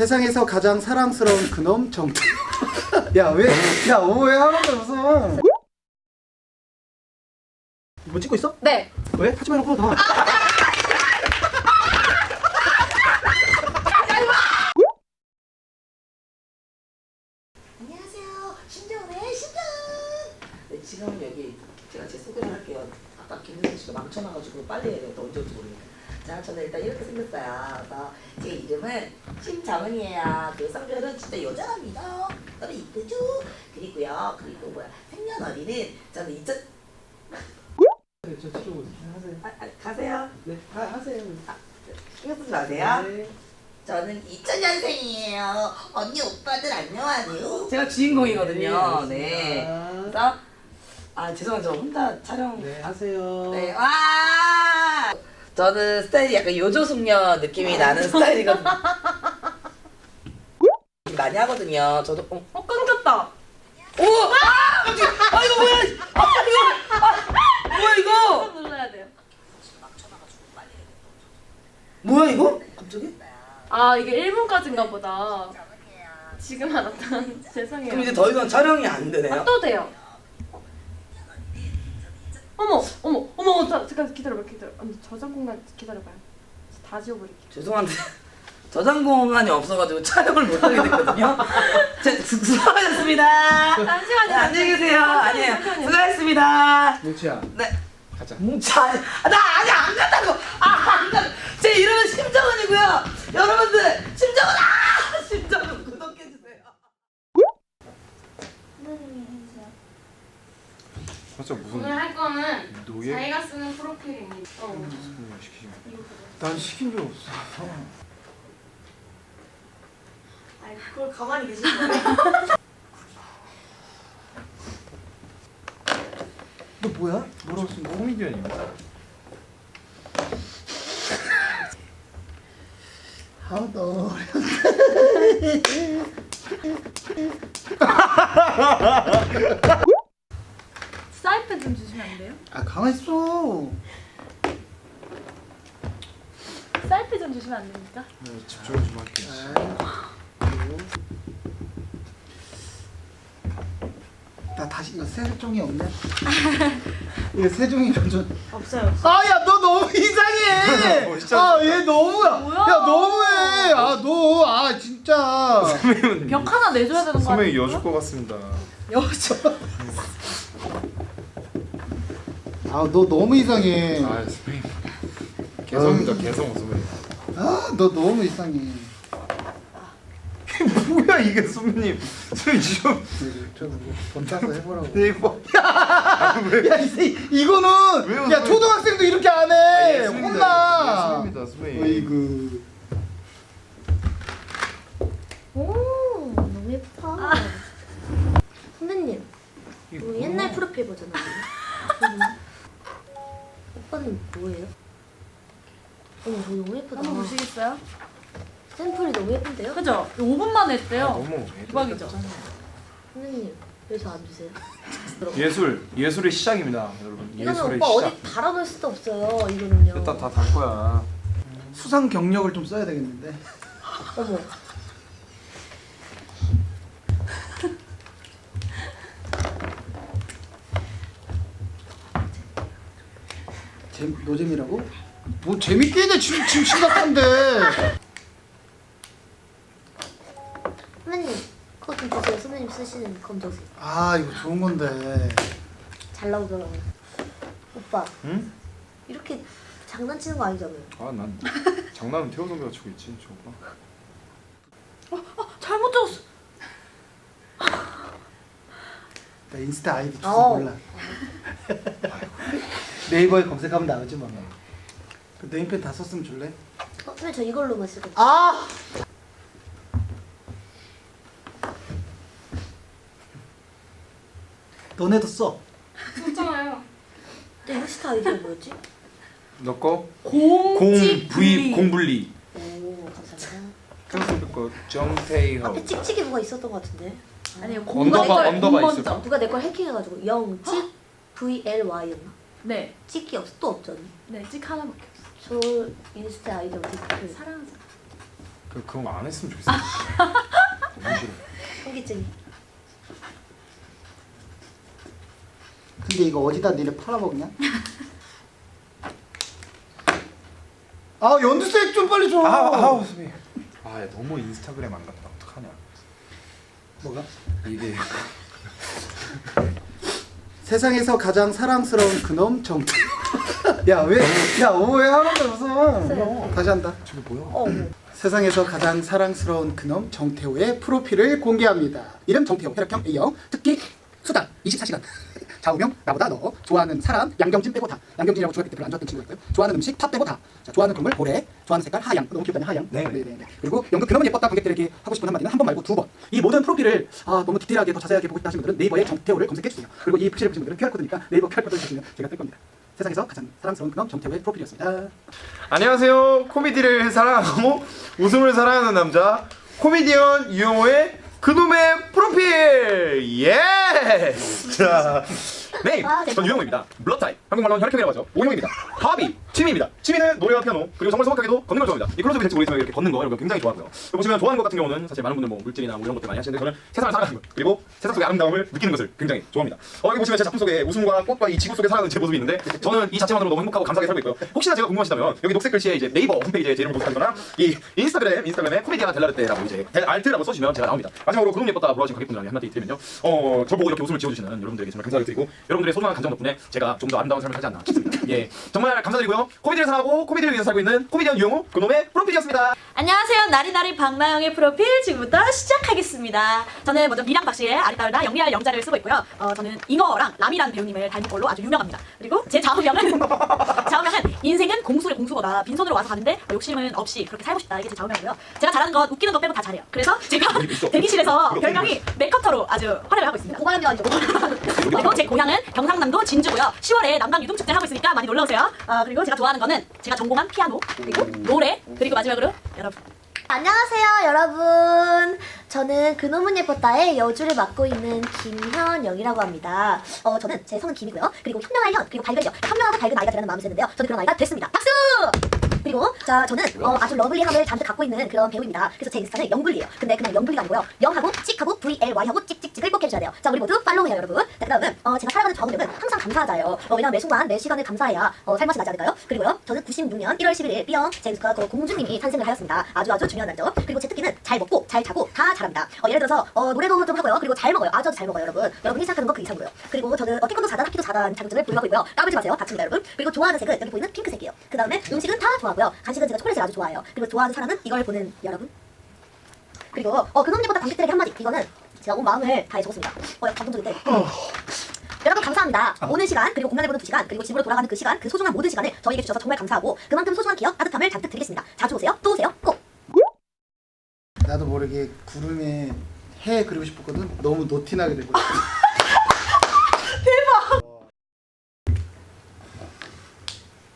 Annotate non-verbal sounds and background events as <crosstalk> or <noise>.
세상에서 가장 사랑스러운 그놈 정태. <laughs> 야 왜? 야왜 하는데 무슨? 뭐 찍고 있어? 네. 왜? 하지 말고 나. 안녕하세요. 신정은의 신정. 네, 지금 여기 제가 제 소개를 할게요. 아까 김민선 씨가 망쳐놔가지고 빨리 해야 돼요. 언제 올지 모르니까. 자, 저는 일단 이렇게 생겼어요. 그래서 제 이름은 신정은이에요. 그 성별은 진짜 여자랍니다. 너무 이쁘죠? 그리고요. 그리고 뭐야 생년월일은 저는 2000저 찍고 하세요. 아, 아, 가세요. 네, 하, 하세요. 아, 신경 쓰지 마세요. 네. 저는 2000년생이에요. 언니 오빠들 안녕하세요. 제가 네, 주인공이거든요. 네. 그래서 아 죄송해요 저 혼자 촬영 네, 하세요. 네. 와 저는 스타일이 약간 요조숙녀 느낌이 나는 스타일이거든요 <laughs> 많이 하거든요 저도 어, 어 끊겼다. 오! 아! 깜짝이야. 아 이거 뭐야 아 이거 아, 뭐야 이거 꾹 눌러야 돼요. 뭐야 이거 갑자기 아 이게 1분까지인가 보다. 지금 알았다. <laughs> 죄송해요. 그럼 이제 더 이상 촬영이 안 되네요 아, 또 돼요. 어머, 어머, 어머, 자, 잠깐 기다려봐, 기다려. 아니 저장 공간 기다려봐요. 다 지워버릴게. 죄송한데 <laughs> 저장 공간이 없어가지고 촬영을 못 하게 됐거든요. <laughs> 제 수- 수고하셨습니다. 잠시만요. 네, 안녕히 계세요. 아니에요. 수고하셨습니다. 뭉치야, 네. 가자. 뭉쳐. 아, 나 아직 안 갔다고. 아, 안 갔. 제 이름은 심정은이고요. 여러분들 심정은 아, 심정은 구독해주세요. 진짜 무슨 오늘 할 거는 노예 자기가 쓰는 프로필입니다. 어. 음, 시키지 마. 이거. 난 시킨 적 없어. 아니 그걸 가만히 계신 거예요? 너 뭐야? 뭐라고 쓴 거야? 코미디언인가? 아, 너 <laughs> 사이펜 좀 주시면 안 돼요? 아 가만 있어. 사이펜 좀 주시면 안 됩니까? 네, 집중을 좀 할게요. 나 다시 이거 세 종이 없네. <laughs> 이거 세 종이랑 좀. 없어요. 아야 너 너무 이상해. <laughs> 어, 진짜 아얘 너무야. 뭐야? 야 너무해. 아너아 진짜. 선배님 벽 하나 내줘야 되는 거 선배님 아니에요? 여줄 것 같습니다. 여자. <laughs> 아 너 너무 이상해. 아 선배님 개성입니다 개성 선배님. 아 너 너무 이상해. <laughs> 뭐야 이게 선배님 선배님 지금 저돈 따서 해보라고. 네이버 <laughs> 야 이제 이거는 왜요, 야 선배님? 초등학생도 이렇게 안 해. 아, 예술입니다. 혼나. 예술입니다 선배님. 어이구. 오 너무 예쁘다. 선배님 이거 이거 옛날 프로필 버전 아니에요? 오빠는 뭐예요? 어머 저거 너무 예쁘다. 한번 보시겠어요? 샘플이 너무 예쁜데요? 그죠? 5분만 했대요. 아, 너무 대박이죠? 선배님 왜 저 안 주세요? 예술 예술의 시작입니다 여러분. 이거는 예술의 오빠 시작. 어디 달아놓을 수도 없어요. 이거는요. 일단 다달 거야. 수상 경력을 좀 써야 되겠는데. 어머 재 노잼이라고? 뭐 재밌게 해 지금 지금 심각한데. 선배님 그거 좀 주세요. 선배님 쓰시는 검정색 아 이거 좋은 건데. 잘 나오더라고요. 오빠 응? 이렇게 장난치는 거 아니잖아요. 아난 장난은 태호 선배가 치고 있지 저 오빠. 잘못 적었어. 나 인스타 아이디 주소 어. 몰라. <laughs> 네이버에 검색하면 나오지 뭐. 그 네임펜 다 썼으면 줄래? 어, 선배님 저 이걸로만 쓰거든요. 아! 너네도 써. 썼잖아요. 근데 인스타 아이디가 뭐였지? 너 거? 공지 공부이 공분리. 오 감사합니다. 거 정태호. 앞에 찍찍이 뭐가 있었던 것 같은데. 아니요, 언더바- 공부가 내걸 언더바 공먼저. 있을까? 누가 내 걸 해킹해가지고 영찍 V L Y였나? 네, 찍기 없어 또 없잖아. 네, 찍 하나밖에. 저 인스타 아이디 어떻게 그 사랑하자. 그 그런 거안 했으면 좋겠어. 너무 싫어. 현기증이. 근데 이거 어디다 니네 팔아먹냐? <laughs> 아 연두색 좀 빨리 줘. 아, 아우 선배. 아, 야, 너무 인스타그램 안 갔다. 어떡하냐. 뭐가? 이게 세상에서 가장 사랑스러운 그놈 정태. <laughs> 야 왜 야 왜 하는데 웃어? 다시 한다. 저게 뭐야? 어. 세상에서 가장 사랑스러운 그놈 정태호의 프로필을 공개합니다. 이름 정태호, 혈액형 A형, 특기 수단 24시간. 좌우명 나보다 너 좋아하는 사람 양경진 빼고 다. 양경진이라고 중학교 때 별로 안 좋아했던 친구였고요. 좋아하는 음식 팥 빼고 다. 자, 좋아하는 동물 고래, 좋아하는 색깔 하양. 너무 귀엽다네 하양. 네. 네네네. 그리고 연극 그놈은 예뻤다 관객들에게 하고 싶은 한마디는 한 번 말고 두 번. 이 모든 프로필을 아 너무 디테일하게 더 자세하게 보고 싶다 하시는 분들은 네이버에 정태호를 검색해 주세요. 그리고 이 표시를 보시는 분들은 QR 코드니까 네이버 QR 코드를 주시면 제가 뜰 겁니다. 세상에서 가장 사랑스러운 그놈 정태호의 프로필이었습니다. 안녕하세요. 코미디를 사랑하고 <laughs> 웃음을 사랑하는 남자 코미디언 유영호의 그놈의 프로필. 예. <laughs> 자, 네, 아, 전 유영호입니다. 블러드 타입, 한국말로는 혈액형이라고 하죠. O형입니다. 하비, 취미입니다. 취미는 노래와 피아노, 그리고 정말 소박하게도 걷는 걸 좋아합니다. 이 클로즈업이 될지 모르겠지만 이렇게 걷는 거 여러분 굉장히 좋아하고요. 보시면 좋아하는 것 같은 경우는 사실 많은 분들 뭐 물질이나 뭐 이런 것들 많이 하시는데 저는 세상을 살아가는 것 그리고 세상 속의 아름다움을 느끼는 것을 굉장히 좋아합니다. 어, 여기 보시면 제 작품 속에 웃음과 꽃과 이 지구 속에 살아가는 제 모습이 있는데 저는 이 자체만으로 너무 행복하고 감사하게 살고 있고요. 혹시나 제가 궁금하시다면 여기 녹색 글씨에 이제 네이버 홈페이지에 제 이름을 검색하거나 이 인스타그램 인스타그램에 코미디아 델라르테라고 이제 델 알트라고 써주시면 제가 나옵니다. 마지막으로 그놈 예뻤다 불러주신 관객분들에게 한마디 드리면요. 어, 저 보고 이렇게 웃음을 지어주시는 여러분들에게 정말 감사를 드리고 여러분들의 소중한 감정 덕분에 제가 좀 더 아름다운 삶을 살지 않나 싶습니다. 예, 정말 감사드리고요. 코미디를 사랑하고 코미디를 위해서 살고 있는 코미디언 유영호 그놈의 프로필이었습니다. 안녕하세요. 나리나리 박나영의 프로필 지금부터 시작하겠습니다. 저는 먼저 미랑 박씨의 아리따르다 영리할 영자를 쓰고 있고요. 어, 저는 잉어랑 람이라는 배우님을 닮은 걸로 아주 유명합니다. 그리고 제 좌우명은 <laughs> 좌우명은 인생은 공수를 공수보다 빈손으로 와서 가는데 욕심은 없이 그렇게 살고 싶다. 이게 제 좌우명이고요. 제가 잘하는 건 웃기는 거 빼고 다 잘해요. 그래서 <laughs> 제가 대기실에서 별명이 메커터로 아주 활약을 하고 있습니다. 아니죠. <laughs> 그리고 제 고향은 경상남도 진주고요. 10월에 남강 유동 축제 하고 있으니까 많이 놀러 오세요. 어, 그리고 제가 좋아하는 거는 제가 전공한 피아노 그리고 노래 그리고 마지막으로 여러분 안녕하세요, 여러분. 저는 그놈은 예뻤다의 여주를 맡고 있는 김현영이라고 합니다. 어, 저는 제 성은 김이고요. 그리고 현명한 현, 그리고 밝은 현. 현명하고 밝은 아이가 되라는 마음이 드는데요. 저는 그런 아이가 됐습니다. 박수! 그리고 자 저는 어, 아주 러블리함을 잔뜩 갖고 있는 그런 배우입니다. 그래서 제 인스타는 영블리예요. 근데 그냥 영블리가 아니고요. 영하고 찍하고 VLY하고 찍찍찍을 꼭 해주셔야 돼요. 자 우리 모두 팔로우해요 여러분. 자 그다음은 어, 제가 살아가는 좌우명은 항상 감사하자예요. 어, 왜냐면 매 순간 매 시간을 감사해야 어, 살맛이 나지 않을까요? 그리고요 저는 96년 1월 11일 B형 그 공주님이 탄생을 하였습니다. 아주 아주 중요한 날이죠. 그리고 제 특기는 잘 먹고 잘 자고 다 잘합니다. 어, 예를 들어서 어, 노래도 좀 하고요. 그리고 잘 먹어요. 아주 아주 잘 먹어요 여러분. 여러분이 생각하는 거 그 이상으로요. 그리고 저는 어, 태권도 4단 합기도 4단 자격증을 보유하고 있고요. 까불지 마세요. 다칩니다 여러분. 그리고 좋아하는 색은 여기 보이는 핑크색이에요. 그 다음에 음식은 다 좋아 하고요. 간식은 제가 초콜릿을 아주 좋아해요. 그리고 좋아하는 사람은 이걸 보는 여러분. 그리고 어 그놈 예보다 관객들에게 한마디. 이거는 제가 온 마음을 다해 적었습니다. 어 감동적인데. 여러분 감사합니다. 오는 시간 그리고 공연을 보는 두 시간 그리고 집으로 돌아가는 그 시간 그 소중한 모든 시간을 저에게 주셔서 정말 감사하고 그만큼 소중한 기억 따뜻함을 잔뜩 드리겠습니다. 자주 오세요. 또 오세요. 꼭. 나도 모르게 구름에 해 그리고 싶었거든. 너무 노티나게 되고. <laughs>